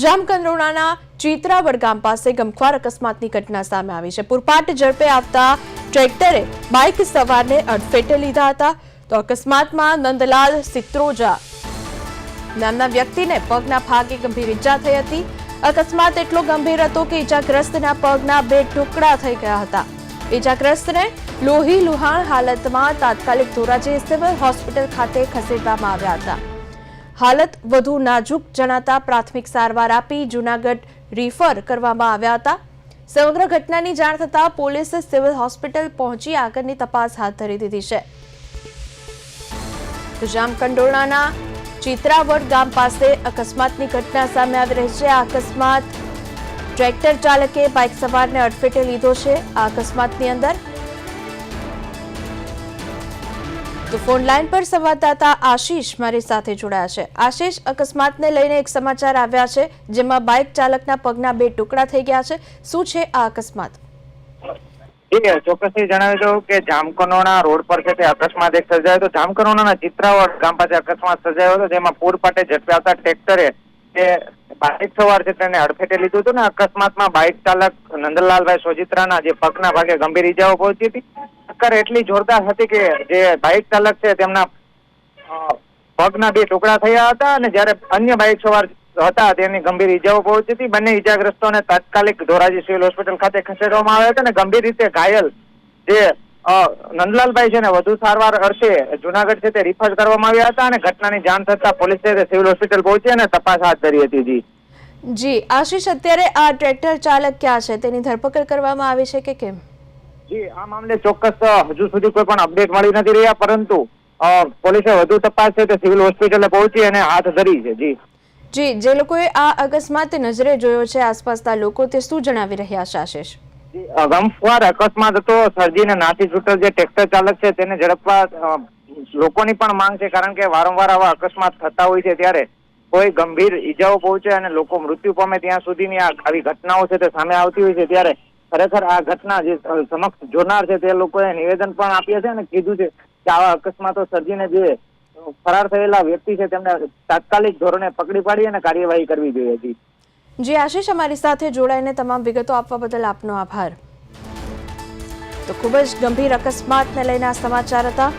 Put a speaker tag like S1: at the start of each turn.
S1: જામકંડોરણાના ચિત્રાવડ ગામ પાસે ગમખ્વાર અકસ્માતની ઘટના સામે આવી છે. પૂરપાટ ઝડપે આવતા ટ્રેક્ટરે બાઇક સવારને અડફેટે લીધા હતા. તો અકસ્માતમાં નંદલાલ સિત્રોજા નામના વ્યક્તિને પગના ભાગે ગંભીર ઈજા થઈ હતી. અકસ્માત એટલો ગંભીર હતો કે ઈજાગ્રસ્તના પગના બે ટુકડા થઈ ગયા હતા. ઈજાગ્રસ્તને લોહી લુહાણ હાલતમાં તાત્કાલિક ધોરાજી સિવિલ હોસ્પિટલ ખાતે ખસેડવામાં આવ્યા હતા. હાલત વધુ નાજુક જણાતા પ્રાથમિક સારવાર આપી જૂનાગઢ રિફર કરવામાં આવ્યા હતા. સમગ્ર ઘટનાની જાણ થતાં પોલીસે સિવિલ હોસ્પિટલ પહોંચી આગળની તપાસ હાથ ધરી દીધી છે. જામકંડોળાના ચિત્રાવડ ગામ પાસે અકસ્માતની ઘટના સામે આવી રહી છે. આ અકસ્માત ટ્રેક્ટર ચાલકે બાઇક સવારને અડફેટે લીધો છે. આ અકસ્માતની અંદર તો ફોન લાઈન પર સંવાદદાતા આશીષ મારી સાથે જોડાયા છે. આશીષ, અકસ્માતને લઈને એક સમાચાર આવ્યા છે, જેમાં બાઇક ચાલકના પગના બે ટુકડા થઈ ગયા છે. શું છે આ અકસ્માત?
S2: એ ચોક્કસથી જણાવી દઉં કે જામકનોણા રોડ પર છે તે અકસ્માત એક સર્જાયો હતો. જામકનોણાના ચિત્રાવડ ગામ પાસે અકસ્માત સર્જાયો હતો, જેમાં પૂરપાટે ઝડપે આવતા ટ્રેક્ટરે તે બાઇક સવાર છે તેને અડફેટે લીધું હતું ને અકસ્માતમાં બાઇક ચાલક નંદલાલભાઈ સોજિત્રાના જે પગના ભાગે ગંભીર ઈજાઓ પહોંચી હતી. ટક્કર એટલી જોરદાર હતી કે જે બાઇક ચાલક છે તેમના પગના બે ટુકડા થયા હતા અને જ્યારે અન્ય બાઇક સવાર હતા તેની ગંભીર ઈજાઓ પહોંચી હતી. બંને ઈજાગ્રસ્તોને તાત્કાલિક ધોરાજી સિવિલ હોસ્પિટલ ખાતે ખસેડવામાં આવ્યા હતા અને ગંભીર રીતે ઘાયલ જે નંદલાલભાઈ છે ને વધુ સારવાર અર્થે જુનાગઢ છે તે રિફર કરવામાં આવ્યા હતા અને ઘટનાની જાણ થતા પોલીસે સિવિલ હોસ્પિટલ પહોંચી અને તપાસ હાથ ધરી હતી જી.
S1: જી, આશીષ, અત્યારે આ ટ્રેક્ટર ચાલક ક્યાં છે? તેની ધરપકડ કરવામાં આવી છે કે કેમ?
S2: જી આ મામલે ચોક્કસ હજુ સુધી કોઈ પણ અપડેટ મળી નથી રહ્યા પરંતુ પોલીસે વધુ તપાસ છે તે સિવિલ હોસ્પિટલે પહોંચી અને હાથ ધરી છે જી.
S1: જી જે લોકોએ આ અકસ્માત નજરે જોયો છે આસપાસના લોકો તે શું જણાવી રહ્યા છે આશીષ?
S2: ગમફવાર અકસ્માત હતો સર્જીને નાસી છૂટલ જે ટ્રેક્ટર ચાલક છે તેને ઝડપવા લોકોની પણ માંગ છે કારણ કે વારંવાર આવા અકસ્માત થતા હોય છે ત્યારે કોઈ ગંભીર ઈજાઓ પહોંચે અને લોકો મૃત્યુ પામે ત્યાં સુધીની આ આવી ઘટનાઓ છે તે સામે આવતી હોય છે ત્યારે ખરેખર આ ઘટના જે સમક્ષ જોનાર છે તે લોકોએ નિવેદન પણ આપ્યા છે અને કીધું છે કે આવા અકસ્માતો સર્જીને જે ફરાર થયેલા વ્યક્તિ છે તેમને તાત્કાલિક ધોરણે પકડી પાડી અને કાર્યવાહી કરવી જોઈએ હતી
S1: જી, આશીષ, અમારી સાથે જોડાઈને તમામ વિગતો આપવા બદલ આપનો આભાર. તો ખૂબ જ ગંભીર અકસ્માતને લઈને આ સમાચાર હતા.